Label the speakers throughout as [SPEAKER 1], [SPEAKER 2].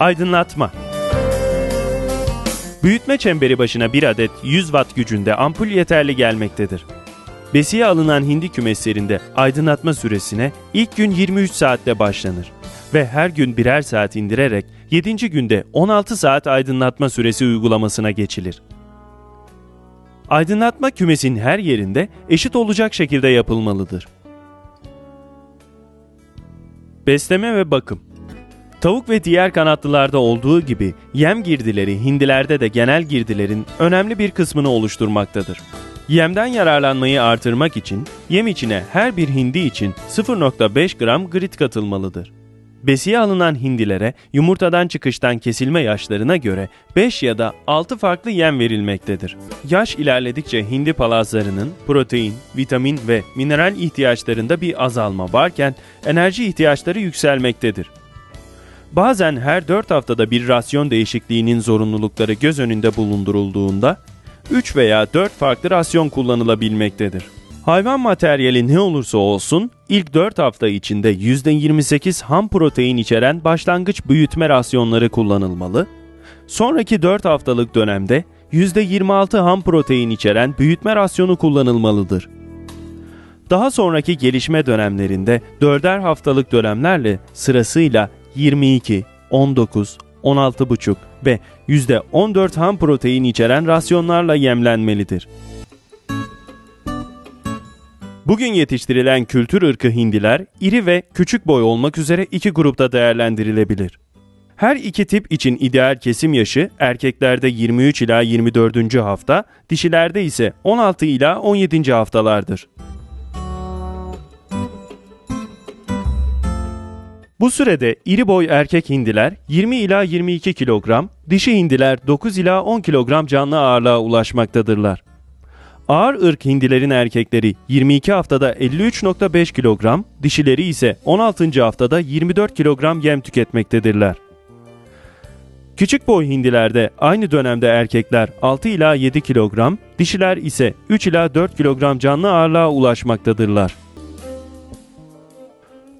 [SPEAKER 1] Aydınlatma Büyütme çemberi başına bir adet 100 watt gücünde ampul yeterli gelmektedir. Besiye alınan hindi kümeslerinde aydınlatma süresine ilk gün 23 saatte başlanır ve her gün birer saat indirerek 7. günde 16 saat aydınlatma süresi uygulamasına geçilir. Aydınlatma kümesin her yerinde eşit olacak şekilde yapılmalıdır. Besleme ve bakım Tavuk ve diğer kanatlılarda olduğu gibi yem girdileri hindilerde de genel girdilerin önemli bir kısmını oluşturmaktadır. Yemden yararlanmayı artırmak için yem içine her bir hindi için 0.5 gram grit katılmalıdır. Besiye alınan hindilere yumurtadan çıkıştan kesilme yaşlarına göre 5 ya da 6 farklı yem verilmektedir. Yaş ilerledikçe hindi palazlarının protein, vitamin ve mineral ihtiyaçlarında bir azalma varken enerji ihtiyaçları yükselmektedir. Bazen her 4 haftada bir rasyon değişikliğinin zorunlulukları göz önünde bulundurulduğunda 3 veya 4 farklı rasyon kullanılabilmektedir. Hayvan materyali ne olursa olsun ilk 4 hafta içinde %28 ham protein içeren başlangıç büyütme rasyonları kullanılmalı. Sonraki 4 haftalık dönemde %26 ham protein içeren büyütme rasyonu kullanılmalıdır. Daha sonraki gelişme dönemlerinde 4'er haftalık dönemlerle sırasıyla 22, 19, 16,5 ve %14 ham protein içeren rasyonlarla yemlenmelidir. Bugün yetiştirilen kültür ırkı hindiler iri ve küçük boy olmak üzere iki grupta değerlendirilebilir. Her iki tip için ideal kesim yaşı erkeklerde 23 ila 24. hafta, dişilerde ise 16 ila 17. haftalardır. Bu sürede iri boy erkek hindiler 20 ila 22 kilogram, dişi hindiler 9 ila 10 kilogram canlı ağırlığa ulaşmaktadırlar. Ağır ırk hindilerin erkekleri 22 haftada 53.5 kilogram, dişileri ise 16. haftada 24 kilogram yem tüketmektedirler. Küçük boy hindilerde aynı dönemde erkekler 6 ila 7 kilogram, dişiler ise 3 ila 4 kilogram canlı ağırlığa ulaşmaktadırlar.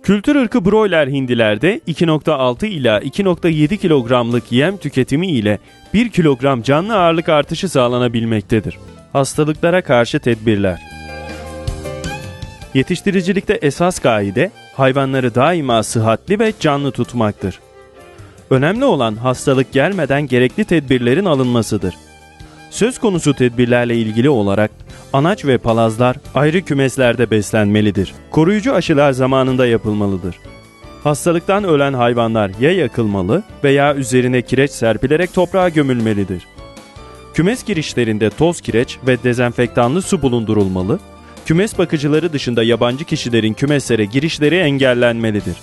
[SPEAKER 1] Kültür ırkı broiler hindilerde 2.6 ila 2.7 kilogramlık yem tüketimi ile 1 kilogram canlı ağırlık artışı sağlanabilmektedir. Hastalıklara karşı tedbirler Yetiştiricilikte esas kaide hayvanları daima sıhhatli ve canlı tutmaktır. Önemli olan hastalık gelmeden gerekli tedbirlerin alınmasıdır. Söz konusu tedbirlerle ilgili olarak anaç ve palazlar ayrı kümeslerde beslenmelidir. Koruyucu aşılar zamanında yapılmalıdır. Hastalıktan ölen hayvanlar ya yakılmalı veya üzerine kireç serpilerek toprağa gömülmelidir. Kümes girişlerinde toz kireç ve dezenfektanlı su bulundurulmalı, kümes bakıcıları dışında yabancı kişilerin kümeslere girişleri engellenmelidir.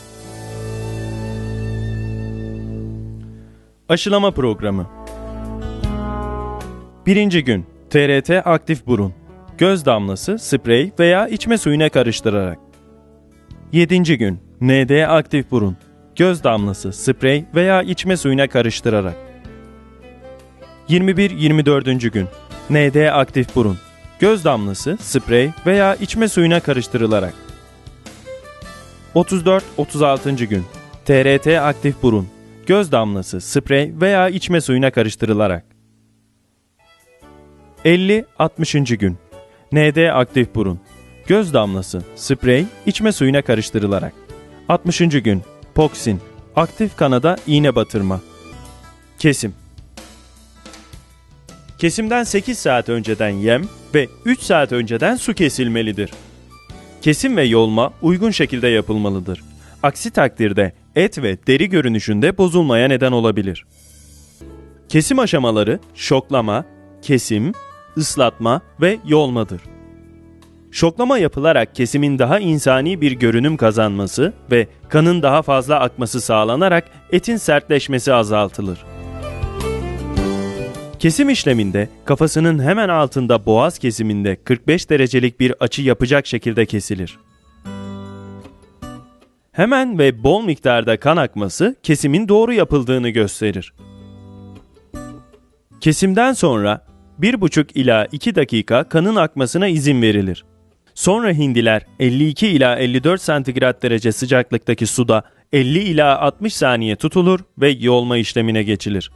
[SPEAKER 1] Aşılama Programı Birinci gün TRT aktif burun Göz damlası, sprey veya içme suyuna karıştırarak 7. gün ND aktif burun Göz damlası, sprey veya içme suyuna karıştırarak 21-24. gün. ND aktif burun. Göz damlası, sprey veya içme suyuna karıştırılarak. 34-36. gün. TRT aktif burun. Göz damlası, sprey veya içme suyuna karıştırılarak. 50-60. gün. ND aktif burun. Göz damlası, sprey, içme suyuna karıştırılarak. 60. gün. Poksin. Aktif kanada iğne batırma. Kesim Kesimden 8 saat önceden yem ve 3 saat önceden su kesilmelidir. Kesim ve yolma uygun şekilde yapılmalıdır. Aksi takdirde et ve deri görünüşünde bozulmaya neden olabilir. Kesim aşamaları şoklama, kesim, ıslatma ve yolmadır. Şoklama yapılarak kesimin daha insani bir görünüm kazanması ve kanın daha fazla akması sağlanarak etin sertleşmesi azaltılır. Kesim işleminde kafasının hemen altında boğaz kesiminde 45 derecelik bir açı yapacak şekilde kesilir. Hemen ve bol miktarda kan akması kesimin doğru yapıldığını gösterir. Kesimden sonra 1,5 ila 2 dakika kanın akmasına izin verilir. Sonra hindiler 52 ila 54 santigrat derece sıcaklıktaki suda 50 ila 60 saniye tutulur ve yoğulma işlemine geçilir.